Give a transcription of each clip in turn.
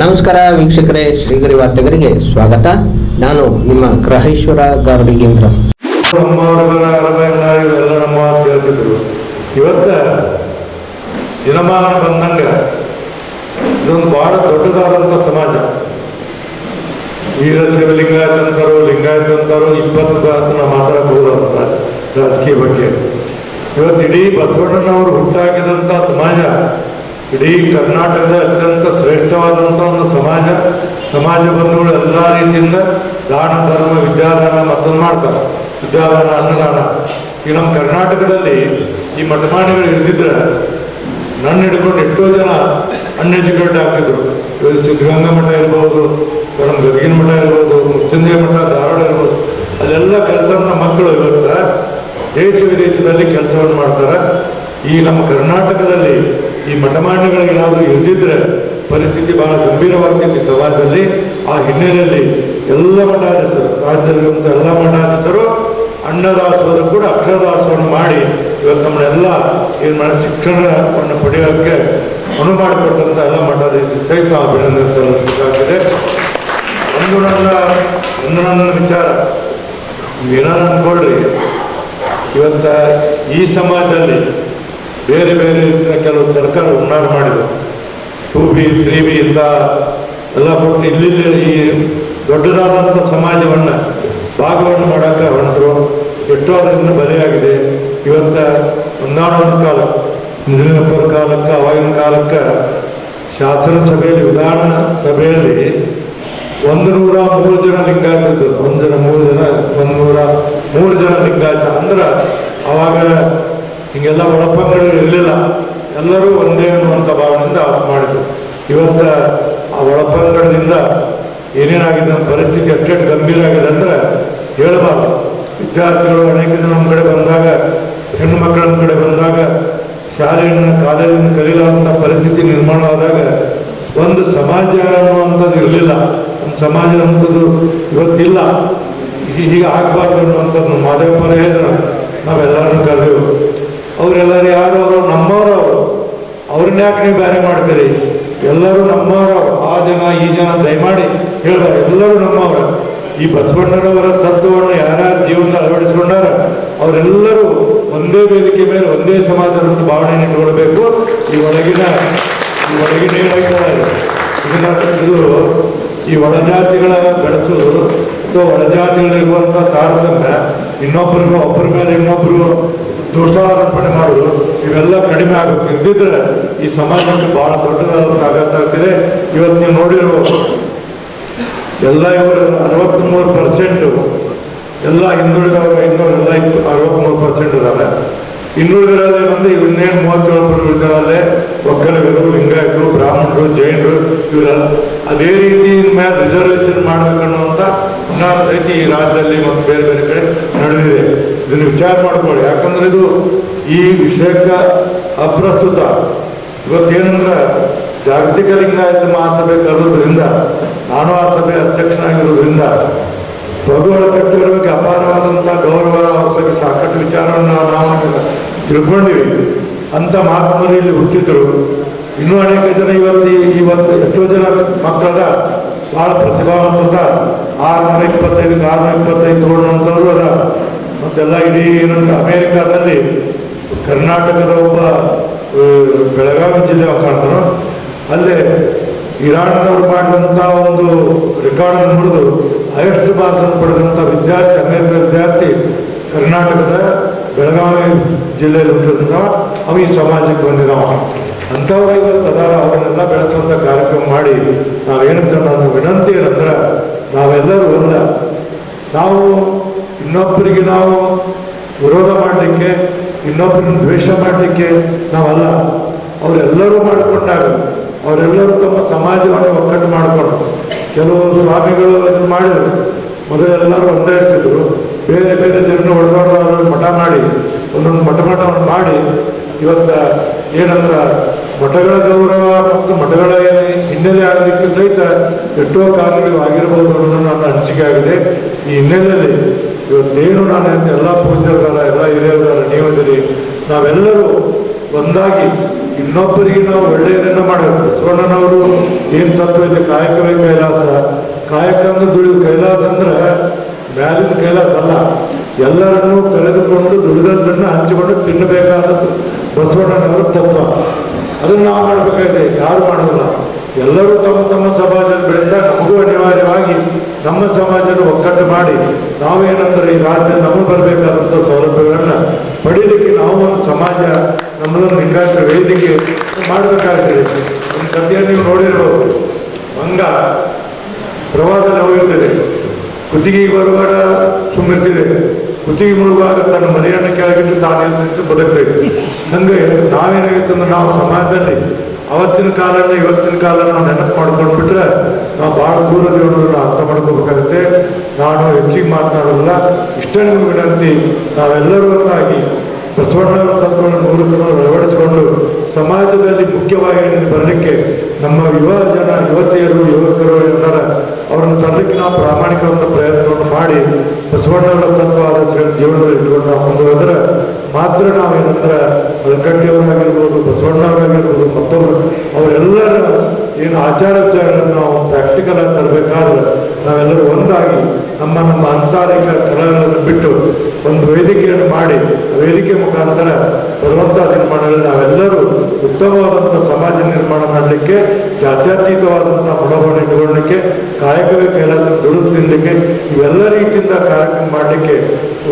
ನಮಸ್ಕಾರ ವೀಕ್ಷಕರೇ, ಶ್ರೀಗರಿ ವಾರ್ತೆಗರಿಗೆ ಸ್ವಾಗತ. ನಾನು ನಿಮ್ಮ ಗ್ರಹೇಶ್ವರ ಗಾರ್ಡಿಗೇಂದ್ರ ನಮ್ಮವರುಗಳ ಅರಮೆಲ್ಲ ಇವೆಲ್ಲ ನಮ್ಮ ಹೇಳ್ತಿದ್ರು ಇವತ್ತ ದಿನಮಾನ ಬಂದಂಗ ಇದೊಂದು ಬಹಳ ದೊಡ್ಡದಾದಂಥ ಸಮಾಜ. ಈಗ ಲಿಂಗಾಯತ ಅಂತಾರೋ ಲಿಂಗಾಯತ ಅಂತಾರೋ ಇಪ್ಪತ್ತು ತಾಸು ನಾವು ಮಾತಾಡಬಹುದು ಅಂತ ರಾಜಕೀಯ ಬಗ್ಗೆ. ಇವತ್ತು ಇಡೀ ಬಸವಣ್ಣನವರು ಹುಟ್ಟಾಕಿದಂಥ ಸಮಾಜ ಇಡೀ ಕರ್ನಾಟಕದ ಅತ್ಯಂತ ಶ್ರೇಷ್ಠವಾದಂಥ ಒಂದು ಸಮಾಜ ಸಮಾಜ ಬಂಧುಗಳು ಎಲ್ಲ ರೀತಿಯಿಂದ ದಾನ, ಧರ್ಮ ವಿದ್ಯಾದಾನ ಮತ್ತೊಂದು ಮಾಡ್ತಾರೆ. ವಿದ್ಯಾದಾನ ಅನ್ನದಾನ. ಈಗ ನಮ್ಮ ಕರ್ನಾಟಕದಲ್ಲಿ ಈ ಮಠಮಾಣಿಗಳು ಇರ್ದಿದ್ರೆ ನನ್ನ ಹಿಡ್ಕೊಂಡು ಎಷ್ಟೋ ಜನ ಅನ್ಎಜುಕೇಟೆಡ್ ಆಗ್ತಿದ್ರು. ಇವತ್ತು ಸಿದ್ಧಗಂಗಾ ಮಠ ಇರ್ಬೋದು ನಮ್ಮ ಗದಗಿನ ಮಠ ಇರ್ಬೋದು, ಮುಚ್ಚಂದಿಯ ಮಠ, ಧಾರವಾಡ ಇರ್ಬೋದು, ಅಲ್ಲೆಲ್ಲ ಕೆಲಸವನ್ನ ಮಕ್ಕಳು ಇವತ್ತ ದೇಶ ವಿದೇಶದಲ್ಲಿ ಕೆಲಸವನ್ನು ಮಾಡ್ತಾರೆ. ಈ ನಮ್ಮ ಕರ್ನಾಟಕದಲ್ಲಿ ಈ ಮಠಮಾಂಡಗಳಿಗೆ ಏನಾದರೂ ಇಲ್ದಿದ್ರೆ ಪರಿಸ್ಥಿತಿ ಬಹಳ ಗಂಭೀರವಾಗ್ತಿತ್ತು ಸಮಾಜದಲ್ಲಿ ಆ ಹಿನ್ನೆಲೆಯಲ್ಲಿ ಎಲ್ಲ ಮಠಾಧೀಶರು ರಾಜ್ಯದಲ್ಲಿರುವಂಥ ಎಲ್ಲ ಮಠಾಧೀಶರು ಅನ್ನದಾಸೋಹ ಕೂಡ ಅಕ್ಷರದಾಸವನ್ನು ಮಾಡಿ ಇವತ್ತು ನಮ್ಮನ್ನೆಲ್ಲ ಏನು ಮಾಡಿ ಶಿಕ್ಷಣವನ್ನು ಪಡೆಯೋಕ್ಕೆ ಅನು ಮಾಡಿಕೊಟ್ಟಂತ ಎಲ್ಲ ಮಠಾಧೀಶರು ಸಹಿತ ಅಭಿನಂದನೆ ಒಂದು ನನ್ನ ಒಂದು ನನ್ನ ವಿಚಾರ. ನೀವೇನಾರು ಅನ್ಕೊಳ್ರಿ ಇವತ್ತ ಈ ಸಮಾಜದಲ್ಲಿ ಬೇರೆ ಬೇರೆ ಕೆಲವು ಸರ್ಕಾರ ಉನ್ನಾರ ಮಾಡಿದ್ರು. ಟೂ ಬಿ, ತ್ರೀ ಬಿ ಇಂದ ಎಲ್ಲ ಕೊಟ್ಟು ಇಲ್ಲಿ ಈ ದೊಡ್ಡದಾದಂಥ ಸಮಾಜವನ್ನು ಭಾಗವನ್ನು ಮಾಡಕ್ಕೆ ಹೊರಟರು. ಎಷ್ಟೋ ಅದರಿಂದ ಬಲಿಯಾಗಿದೆ. ಇವತ್ತ ಒಂದಾನೊಂದು ಕಾಲ ನಿಜಲಿಂಗಪ್ಪರ ಕಾಲಕ್ಕೆ, ಅವಾಗಿನ ಕಾಲಕ್ಕೆ ಶಾಸನ ಸಭೆಯಲ್ಲಿ ವಿಧಾನ ಸಭೆಯಲ್ಲಿ ಒಂದು ನೂರ ಮೂರು ಜನ ಲಿಂಗಾಯತ ಒಂದು ಜನ ಮೂರು ಜನ, ಒಂದು ನೂರ ಮೂರು ಜನ ಲಿಂಗಾಯತ. ಅಂದ್ರೆ ಅವಾಗ ಹಿಂಗೆಲ್ಲ ಒಳಪಂಗಡಗಳು ಇರಲಿಲ್ಲ. ಎಲ್ಲರೂ ಒಂದೇ ಅನ್ನುವಂಥ ಭಾವನೆಯಿಂದ ಮಾಡಿದ್ರು. ಇವತ್ತ ಆ ಒಳಪಂಗಡದಿಂದ ಏನೇನಾಗಿದೆ ನಮ್ಮ ಪರಿಸ್ಥಿತಿ ಅಷ್ಟೇ ಗಂಭೀರ ಆಗಿದೆ ಅಂದ್ರೆ ಹೇಳಬಾರ್ದು. ವಿದ್ಯಾರ್ಥಿಗಳು ಅನೇಕ ಜನ ನಮ್ಮ ಕಡೆ ಬಂದಾಗ, ಹೆಣ್ಣು ಮಕ್ಕಳ ನಮ್ಮ ಕಡೆ ಬಂದಾಗ, ಶಾಲೆಯನ್ನು ಕಾಲೇಜನ್ನು ಕಲೀಲಾದಂಥ ಪರಿಸ್ಥಿತಿ ನಿರ್ಮಾಣ ಆದಾಗ ಒಂದು ಸಮಾಜ ಅನ್ನುವಂಥದ್ದು ಇರಲಿಲ್ಲ. ಒಂದು ಸಮಾಜ ಅನ್ನುವಂಥದ್ದು ಇವತ್ತಿಲ್ಲ. ಹೀಗೆ ಆಗಬಾರ್ದು ಅನ್ನುವಂಥದ್ದು ಮಾದೇವಪುರ ಹೇಳಿದ್ರು ನಾವೆಲ್ಲರನ್ನು ಕರೆದೆವು ಅವರೆಲ್ಲರೂ ಯಾರು ಅವರು ನಮ್ಮವರು ಅವರು ಅವ್ರನ್ನ ಯಾಕೆ ನೀವು ಬೇರೆ ಮಾಡ್ತೀರಿ? ಎಲ್ಲರೂ ನಮ್ಮವರು, ಆ ಜನ, ಈ ಜನ ದಯಮಾಡಿ ಹೇಳ್ಬಾರ್ದು ಎಲ್ಲರೂ ನಮ್ಮವರು. ಈ ಬಸವಣ್ಣನವರ ತತ್ವವನ್ನು ಯಾರ್ಯಾರು ಜೀವನ ಅಳವಡಿಸಿಕೊಂಡಾರ, ಅವರೆಲ್ಲರೂ ಒಂದೇ ವೇದಿಕೆ ಮೇಲೆ, ಒಂದೇ ಸಮಾಜದ ಭಾವನೆಯನ್ನು ನೋಡಬೇಕು. ಈ ಒಳಗಿನ ಈ ಒಳಗಿನ ಇದು, ಈ ಒಳಜಾತಿಗಳ ಬೆಳೆಸೋದು ಅಥವಾ ಒಳಜಾತಿಗಳಿರುವಂತಹ ತಾರತಮ್ಯ ಇನ್ನೊಬ್ಬರಿಗೂ, ಒಬ್ಬರ ಮೇಲೆ ಇನ್ನೊಬ್ಬರು ದೋಷಾರೋಪಣೆ ಮಾಡೋದು ಇವೆಲ್ಲ ಕಡಿಮೆ ಆಗುತ್ತೆ. ಇದ್ದಿದ್ರೆ ಈ ಸಮಾಜಕ್ಕೆ ಬಹಳ ದೊಡ್ಡದಾದ ಆಘಾತ ಆಗ್ತಿದೆ. ಇವತ್ತು ನೀವು ನೋಡಿರ್ಬೋದು, ಎಲ್ಲ ಇವರು ಅರವತ್ತ್ಮೂರು ಪರ್ಸೆಂಟು ಎಲ್ಲ ಹಿಂದುಳಿದವರು ಇನ್ನೂರು ಎಲ್ಲ ಇತ್ತು ಅರವತ್ತ್ಮೂರು ಪರ್ಸೆಂಟ್ ಇದ್ದಾರೆ. ಇನ್ನುಳಿದರಲ್ಲಿ ಬಂದು ಇನ್ನೇನು ಮೂವತ್ತೇಳು ಇದ್ದಾರೆ ಒಕ್ಕಲಿಗರು ಲಿಂಗಾಯತರು, ಬ್ರಾಹ್ಮಣರು, ಜೈನರು, ಇವರೆಲ್ಲ. ಅದೇ ರೀತಿ ಮೇಲೆ ರಿಸರ್ವೇಷನ್ ಮಾಡಬೇಕನ್ನುವಂಥ ಹುನ್ನಾರ ರೀತಿ ಈ ರಾಜ್ಯದಲ್ಲಿ ಮತ್ತು ಬೇರೆ ಬೇರೆ ಕಡೆ ನಡೆದಿದೆ. ಇದನ್ನು ವಿಚಾರ ಮಾಡ್ಕೊಳ್ಳಿ. ಯಾಕಂದ್ರೆ ಇದು ಈ ವಿಷಯಕ್ಕೆ ಅಪ್ರಸ್ತುತ. ಇವತ್ತೇನಂದ್ರೆ ಜಾಗತಿಕ ಲಿಂಗಾಯತ ಮಹಾಸಭೆ ಕರೆದ್ರಿಂದ ನಾನು ಆ ಸಭೆ ಅಧ್ಯಕ್ಷನಾಗಿರೋದ್ರಿಂದ ಪ್ರಭುಗಳ ಕಟ್ಟುಗಳ ಬಗ್ಗೆ ಅಪಾರವಾದಂತಹ ಗೌರವ ಬಗ್ಗೆ ಸಾಕಷ್ಟು ವಿಚಾರವನ್ನು ನಾವು ತಿಳ್ಕೊಂಡಿವಿ ಅಂತ ಮಹಾತ್ಮರು ಇಲ್ಲಿ ಹುಟ್ಟಿದ್ರು. ಇನ್ನೂ ಅನೇಕ ಜನ ಇವತ್ತು ಇವತ್ತು ಎಷ್ಟೋ ಜನ ಮಕ್ಕಳ ಬಹಳ ಪ್ರತಿಭಾವಂತ ಆರುನೂರ ಇಪ್ಪತ್ತೈದು ಆರುನೂರ ಇಪ್ಪತ್ತೈದು ಅಂತ ಅದ. ಮತ್ತೆಲ್ಲ ಇಡೀ ಏನಂದ್ರೆ ಅಮೇರಿಕಾದಲ್ಲಿ ಕರ್ನಾಟಕದ ಒಬ್ಬ ಬೆಳಗಾವಿ ಜಿಲ್ಲೆ ಕಾಣ್ತಾರೋ ಅಲ್ಲೇ ಇರಾನ್ನವರು ಮಾಡಿದಂಥ ಒಂದು ರೆಕಾರ್ಡ್ ನೋಡಿದು ಹೈಯೆಸ್ಟ್ ಮಾರ್ಕ್ಸ್ ಪಡೆದಂಥ ವಿದ್ಯಾರ್ಥಿ, ಅಮೇರಿಕ ವಿದ್ಯಾರ್ಥಿ ಕರ್ನಾಟಕದ ಬೆಳಗಾವಿ ಜಿಲ್ಲೆಯಲ್ಲಿ ಹುಟ್ಟಿದಂಥ ಅವ ಈ ಸಮಾಜಕ್ಕೆ ಬಂದಿದ್ದಾವ ಅಂಥವ್ರು ಇವತ್ತು ಅದಾರ ಅವರನ್ನೆಲ್ಲ ಬೆಳೆಸುವಂಥ ಕಾರ್ಯಕ್ರಮ ಮಾಡಿ ನಾವೇನಂತ ನಾನು ವಿನಂತಿ ಏನಂದ್ರೆ ನಾವೆಲ್ಲರೂ ಒಂದ. ನಾವು ಇನ್ನೊಬ್ಬರಿಗೆ ನಾವು ವಿರೋಧ ಮಾಡಲಿಕ್ಕೆ, ಇನ್ನೊಬ್ಬರನ್ನು ದ್ವೇಷ ಮಾಡಲಿಕ್ಕೆ ನಾವಲ್ಲ. ಅವರೆಲ್ಲರೂ ಮಾಡಿಕೊಂಡಾಗ, ಅವರೆಲ್ಲರೂ ತಮ್ಮ ಸಮಾಜವನ್ನು ಒಕ್ಕಟ್ಟು ಮಾಡಿಕೊಂಡು ಕೆಲವು ಸ್ವಾಮಿಗಳು ಇದನ್ನು ಮೊದಲು ಎಲ್ಲರೂ ಒಂದೇ ಇರ್ತಿದ್ರು. ಬೇರೆ ಬೇರೆ ಜನರನ್ನ ಹೊಡೆದವರು ಮಠ ಮಾಡಿ, ಒಂದೊಂದು ಮಠ ಮಠವನ್ನು ಮಾಡಿ ಇವತ್ತ ಏನಂದ್ರ ಮಠಗಳ ಗೌರವ ಮತ್ತು ಮಠಗಳ ಹಿನ್ನೆಲೆ ಆಗಲಿಕ್ಕೆ ಸಹಿತ ಎಷ್ಟೋ ಕಾರಣಗಳು ಆಗಿರ್ಬೋದು ಅನ್ನೋದು ನನ್ನ ಅನಿಸಿಕೆ ಆಗಿದೆ. ಈ ಹಿನ್ನೆಲೆಯಲ್ಲಿ ಇವತ್ತೇನು ನಾನು ಎಲ್ಲ ಪೂಜ್ಯರಾದ ಎಲ್ಲ ಹಿರಿಯರಾದ ನಿಯೋಜನೆ, ನಾವೆಲ್ಲರೂ ಒಂದಾಗಿ ಇನ್ನೊಬ್ಬರಿಗೆ ನಾವು ಒಳ್ಳೆಯದನ್ನ ಮಾಡಬೇಕು. ಸುವರ್ಣನವರು ಏನ್ ತತ್ವ ಇದೆ ಕಾಯಕವೇ ಕೈಲಾಸ. ಕಾಯಕ ಅಂದ್ರೆ ದುಡಿದು ಕೈಲಾಸ ಅಂದ್ರೆ ಮ್ಯಾಲಿನ ಕೈಲಾಸ ಅಲ್ಲ ಎಲ್ಲರನ್ನೂ ಕರೆದುಕೊಂಡು ದುಡಿದದ್ದನ್ನು ಹಂಚಿಕೊಂಡು ತಿನ್ನಬೇಕಾದದ್ದು ಬಸವಣ್ಣನವರ ತತ್ವ. ಅದನ್ನು ನಾವು ಮಾಡಬೇಕಾಗಿದೆ. ಯಾರು ಮಾಡೋಲ್ಲ ಎಲ್ಲರೂ ತಮ್ಮ ತಮ್ಮ ಸಮಾಜದ ಬೆಳೆದ ನಮಗೂ ಅನಿವಾರ್ಯವಾಗಿ ನಮ್ಮ ಸಮಾಜನ ಒಕ್ಕಟ್ಟು ಮಾಡಿ ನಾವೇನಂದ್ರೆ ಈ ರಾಜ್ಯ ನಮಗೆ ಬರಬೇಕಾದಂಥ ಸೌಲಭ್ಯಗಳನ್ನ ಪಡೀಲಿಕ್ಕೆ ನಾವು ಒಂದು ಸಮಾಜ ನಮ್ಮನ್ನು ಲಿಂಗಾಯತ ವೇದಿಕೆ ಮಾಡಬೇಕಾಗ್ತದೆ. ಒಂದು ಸದ್ಯ ನೀವು ನೋಡಿರ್ಬೋದು. ಮಂಗ ಪ್ರವಾದ ನೋವಿರ್ತದೆ ಕುತ್ತಿಗೆ ಬರುವಾಗ ಸುಮ್ಮಿರ್ತಿದೆ. ಕುತ್ತಿಗೆ ಮುಳುಗುವಾಗ ತನ್ನ ಮನೆಯನ್ನು ಕೆಳಗಿಟ್ಟು ತಾನೇನು ನಿಂತು ಬದುಕಬೇಕು. ಹಂಗೆ ನಾವೇನಾಗಿತ್ತು ಅಂದ್ರೆ ನಾವು ಸಮಾಜದಲ್ಲಿ. ಅವತ್ತಿನ ಕಾಲನ ಇವತ್ತಿನ ಕಾಲ ನಾವು ನೆನಪು ಮಾಡ್ಕೊಂಡ್ಬಿಟ್ರೆ ನಾವು ಬಹಳ ದೂರ ಇರೋದನ್ನ ಅರ್ಥ ಮಾಡ್ಕೋಬೇಕಾಗುತ್ತೆ. ನಾನು ಹೆಚ್ಚಿಗೆ ಮಾತನಾಡಲ್ಲ ಇಷ್ಟೇ ನಿಮ್ಗೆ ವಿನಂತಿ, ನಾವೆಲ್ಲರೂ ಒಂದಾಗಿ ಬಸವಣ್ಣವರ ತತ್ವವನ್ನು ಮೂಲಕ ಅಳವಡಿಸಿಕೊಂಡು ಸಮಾಜದಲ್ಲಿ ಮುಖ್ಯವಾಗಿ ಬರಲಿಕ್ಕೆ ನಮ್ಮ ಯುವ ಜನ, ಯುವತಿಯರು, ಯುವಕರು ಎಲ್ಲರ ಅವರನ್ನು ತರಲಿಕ್ಕೆ ನಾವು ಪ್ರಾಮಾಣಿಕವಾದ ಪ್ರಯತ್ನವನ್ನು ಮಾಡಿ ಬಸವಣ್ಣವರ ತತ್ವ ಆದರ್ಶಗಳ ಜೀವನದಲ್ಲಿ ಇಟ್ಕೊಂಡು ನಾವು ಮುಂದುವರೆದ್ರೆ ಮಾತ್ರ ನಾವು ಏನಂದ್ರೆ ಬಸವಣ್ಣವರಾಗಿರ್ಬೋದು, ಮತ್ತೊಬ್ಬರು, ಅವರೆಲ್ಲರ ಏನು ಆಚಾರ ವಿಚಾರಗಳನ್ನು ನಾವು ಪ್ರಾಕ್ಟಿಕಲ್ ಆಗಿ ತರಬೇಕಾದ್ರೆ ನಾವೆಲ್ಲರೂ ಒಂದಾಗಿ ನಮ್ಮ ನಮ್ಮ ಅಂತಾರಿಕ ಕಲೆಗಳನ್ನು ಬಿಟ್ಟು ಒಂದು ವೇದಿಕೆಯನ್ನು ಮಾಡಿ ವೇದಿಕೆ ಮುಖಾಂತರ ಬರುವಂತಹ ನಿರ್ಮಾಣದಲ್ಲಿ ನಾವೆಲ್ಲರೂ ಉತ್ತಮವಾದಂಥ ಸಮಾಜ ನಿರ್ಮಾಣ ಮಾಡಲಿಕ್ಕೆ, ಜಾತ್ಯತೀತವಾದಂಥ ಮನೋಭಾವನೆ ಇಟ್ಟುಕೊಳ್ಳಲಿಕ್ಕೆ, ಕಾಯಕವೇ ಕೆಲಸ ದುಡಿದು ತಿನ್ನಲಿಕ್ಕೆ, ಇವೆಲ್ಲ ರೀತಿಯಿಂದ ಕಾರ್ಯಕ್ರಮ ಮಾಡಲಿಕ್ಕೆ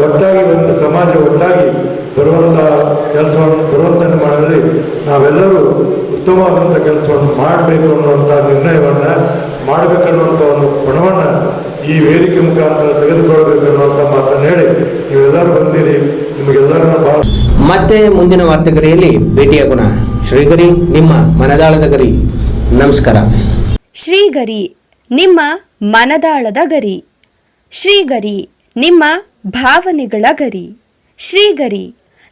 ಒಟ್ಟಾಗಿ ಒಂದು ಸಮಾಜ ಒಟ್ಟಾಗಿ ಬರುವಂತ ಕೆಲಸವನ್ನು ಬರುವಂತೆ ಮಾಡಿದ್ರೆ ನಾವೆಲ್ಲರೂ ಉತ್ತಮವಾದಂಥ ಕೆಲಸವನ್ನು ಮಾಡಬೇಕು ಅನ್ನುವಂಥ ನಿರ್ಣಯವನ್ನ ಮಾಡಬೇಕನ್ನುವಂಥ ಒಂದು ಗುಣವನ್ನ ಈ ವೇದಿಕೆ ಮುಖಾಂತರ ತೆಗೆದುಕೊಳ್ಬೇಕು ಅನ್ನುವಂಥ ಮಾತನ್ನು ಹೇಳಿ ನೀವೆಲ್ಲರೂ ಬಂದಿರಿ. ನಿಮಗೆಲ್ಲರನ್ನ ಬಹಳ ಮತ್ತೆ ಮುಂದಿನ ವಾರ್ತೆಗರಿಯಲ್ಲಿ ಭೇಟಿಯಾಗೋಣ ಶ್ರೀಗರಿ ನಿಮ್ಮ ಮನದಾಳದ ಗರಿ. ನಮಸ್ಕಾರ. ಶ್ರೀಗರಿ ನಿಮ್ಮ ಮನದಾಳದ ಗರಿ. ಶ್ರೀಗರಿ ನಿಮ್ಮ ಭಾವನೆಗಳ ಗರಿ. ಶ್ರೀಗರಿ